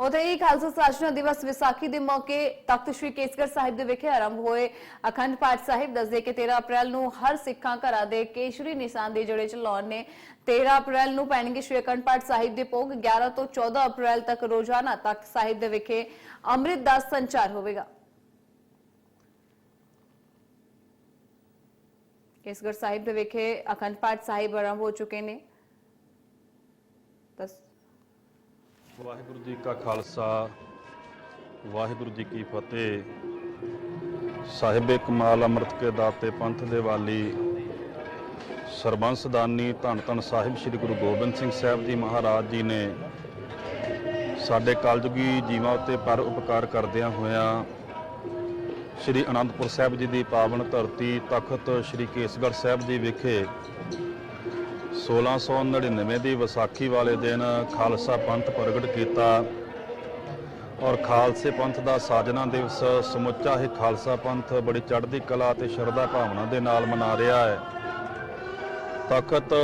ਉਥੇ ਹੀ ਖਾਲਸਾ ਸਾਜਨਾ ਦਿਵਸ ਵਿਸਾਖੀ ਦੇ ਮੌਕੇ ਤਖਤ ਸ੍ਰੀ ਕੇਸਗੜ੍ਹ ਸਾਹਿਬ ਦੇ ਵਿਖੇ ਆਰੰਭ ਹੋਏ। ਅਖੰਡ ਪਾਠ ਸਾਹਿਬ ਦੱਸਦੇ ਕਿ 13 ਅਪ੍ਰੈਲ ਨੂੰ ਹਰ ਸਿੱਖਾਂ ਘਰਾਂ ਦੇ ਕੇਸ਼ਰੀ ਨਿਸ਼ਾਨ ਦੇ ਜੜੇ ਚ ਨੇ 13 ਅਪ੍ਰੈਲ ਨੂੰ ਪੈਣਗੇ ਸ੍ਰੀ ਅਖੰਡ ਪਾਠ ਸਾਹਿਬ ਦੇ ਭੋਗ 11 ਤੋਂ 14 ਅਪ੍ਰੈਲ ਤੱਕ ਰੋਜ਼ਾਨਾ ਤਖਤ ਸਾਹਿਬ ਦੇ ਵਿਖੇ ਅੰਮ੍ਰਿਤ ਦਾ ਸੰਚਾਰ ਹੋਵੇਗਾ। ਕੇਸਗੜ੍ਹ ਸਾਹਿਬ ਦੇ ਵਿਖੇ ਅਖੰਡ ਪਾਠ ਸਾਹਿਬ ਆਰੰਭ ਹੋ ਚੁੱਕੇ ਨੇ। ਤਾਂ ਵਾਹਿਗੁਰੂ ਜੀ ਕਾ ਖਾਲਸਾ, ਵਾਹਿਗੁਰੂ ਜੀ ਕੀ ਫਤਿਹ। ਸਾਹਿਬੇ ਕਮਾਲ ਅੰਮ੍ਰਿਤ ਕੇ ਦਾਤੇ ਪੰਥ ਦੇ ਵਾਲੀ ਸਰਬੰਸ ਦਾਨੀ ਧੰਨ ਧੰਨ ਸਾਹਿਬ ਸ੍ਰੀ ਗੁਰੂ ਗੋਬਿੰਦ ਸਿੰਘ ਸਾਹਿਬ ਜੀ ਮਹਾਰਾਜ ਜੀ ਨੇ ਸਾਡੇ ਕਲਯੁਗੀ ਜੀਵਾਂ ਉੱਤੇ ਪਰ ਉਪਕਾਰ ਕਰਦਿਆਂ ਹੋਇਆਂ ਸ੍ਰੀ ਅਨੰਦਪੁਰ ਸਾਹਿਬ ਜੀ ਦੀ ਪਾਵਨ ਧਰਤੀ ਤਖਤ ਸ੍ਰੀ ਕੇਸਗੜ੍ਹ ਸਾਹਿਬ ਜੀ ਵਿਖੇ 1699 ਦੀ ਵਿਸਾਖੀ ਵਾਲੇ ਦਿਨ ਖਾਲਸਾ ਪੰਥ ਪ੍ਰਗਟ ਕੀਤਾ ਔਰ ਖਾਲਸੇ ਪੰਥ ਦਾ ਸਾਜਨਾ ਦਿਵਸ ਸਮੁੱਚਾ ਹੀ ਖਾਲਸਾ ਪੰਥ ਬੜੀ ਚੜ੍ਹਦੀ ਕਲਾ ਤੇ ਸ਼ਰਧਾ ਭਾਵਨਾ ਦੇ ਨਾਲ ਮਨਾ ਰਿਹਾ ਹੈ। ਤਖਤ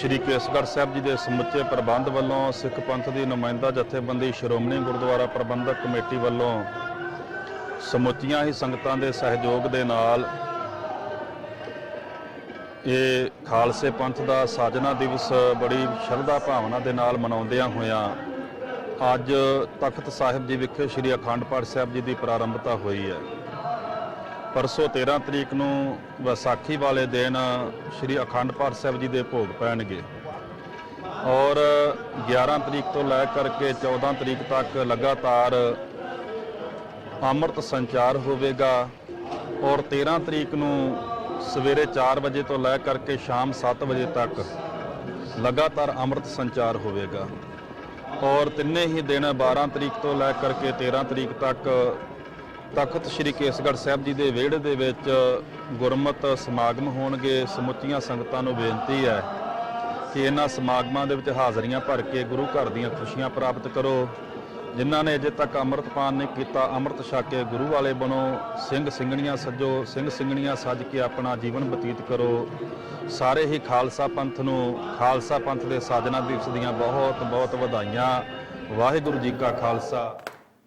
ਸ੍ਰੀ ਕੇਸਗੜ੍ਹ ਸਾਹਿਬ ਜੀ ਦੇ ਸਮੁੱਚੇ ਪ੍ਰਬੰਧ ਵੱਲੋਂ ਸਿੱਖ ਪੰਥ ਦੀ ਨੁਮਾਇੰਦਾ ਜਥੇਬੰਦੀ ਸ਼੍ਰੋਮਣੀ ਗੁਰਦੁਆਰਾ ਪ੍ਰਬੰਧਕ ਕਮੇਟੀ ਵੱਲੋਂ ਸਮੁੱਚੀਆਂ ਹੀ ਸੰਗਤਾਂ ਦੇ ਸਹਿਯੋਗ ਦੇ ਨਾਲ ਇਹ ਖਾਲਸੇ ਪੰਥ ਦਾ ਸਾਜਨਾ ਦਿਵਸ ਬੜੀ ਸ਼ਰਧਾ ਭਾਵਨਾ ਦੇ ਨਾਲ ਮਨਾਉਂਦਿਆਂ ਹੋਇਆਂ ਅੱਜ ਤਖਤ ਸਾਹਿਬ ਜੀ ਵਿਖੇ ਸ੍ਰੀ ਅਖੰਡ ਪਾਠ ਸਾਹਿਬ ਜੀ ਦੀ ਪ੍ਰਾਰੰਭਤਾ ਹੋਈ ਹੈ। ਪਰਸੋਂ 13 ਤਰੀਕ ਨੂੰ ਵਿਸਾਖੀ ਵਾਲੇ ਦਿਨ ਸ੍ਰੀ ਅਖੰਡ ਪਾਠ ਸਾਹਿਬ ਜੀ ਦੇ ਭੋਗ ਪੈਣਗੇ ਔਰ 11 ਤਰੀਕ ਤੋਂ ਲੈ ਕਰਕੇ 14 ਤਰੀਕ ਤੱਕ ਲਗਾਤਾਰ ਅੰਮ੍ਰਿਤ ਸੰਚਾਰ ਹੋਵੇਗਾ ਔਰ 13 ਤਰੀਕ ਨੂੰ ਸਵੇਰੇ 4 ਵਜੇ ਤੋਂ ਲੈ ਕਰਕੇ ਸ਼ਾਮ 7 ਵਜੇ ਤੱਕ ਲਗਾਤਾਰ ਅੰਮ੍ਰਿਤ ਸੰਚਾਰ ਹੋਵੇਗਾ। ਔਰ ਤਿੰਨੇ ਹੀ ਦਿਨ 12 ਤਰੀਕ ਤੋਂ ਲੈ ਕਰਕੇ 13 ਤਰੀਕ ਤੱਕ ਤਖਤ ਸ੍ਰੀ ਕੇਸਗੜ੍ਹ ਸਾਹਿਬ ਜੀ ਦੇ ਵਿਹੜੇ ਦੇ ਵਿੱਚ ਗੁਰਮਤ ਸਮਾਗਮ ਹੋਣਗੇ। ਸਮੁੱਚੀਆਂ ਸੰਗਤਾਂ ਨੂੰ ਬੇਨਤੀ ਹੈ ਕਿ ਇਹਨਾਂ ਸਮਾਗਮਾਂ ਦੇ ਵਿੱਚ ਹਾਜ਼ਰੀਆਂ ਭਰ ਕੇ ਗੁਰੂ ਘਰ ਦੀਆਂ ਖੁਸ਼ੀਆਂ ਪ੍ਰਾਪਤ ਕਰੋ। ਜਿਨ੍ਹਾਂ ਨੇ ਅਜੇ ਤੱਕ ਅੰਮ੍ਰਿਤਪਾਨ ਨਹੀਂ ਕੀਤਾ, ਅੰਮ੍ਰਿਤ ਛਕ ਕੇ ਗੁਰੂ ਵਾਲੇ ਬਣੋ, ਸਿੰਘ ਸਿੰਘਣੀਆਂ ਸੱਜੋ, ਸਿੰਘ ਸਿੰਘਣੀਆਂ ਸੱਜ ਕੇ ਆਪਣਾ ਜੀਵਨ ਬਤੀਤ ਕਰੋ। ਸਾਰੇ ਹੀ ਖਾਲਸਾ ਪੰਥ ਨੂੰ, ਖਾਲਸਾ ਪੰਥ ਦੇ ਸਾਜਨਾ ਦਿਵਸ ਦੀਆਂ ਬਹੁਤ ਬਹੁਤ ਵਧਾਈਆਂ। ਵਾਹਿਗੁਰੂ ਜੀ ਕਾ ਖਾਲਸਾ।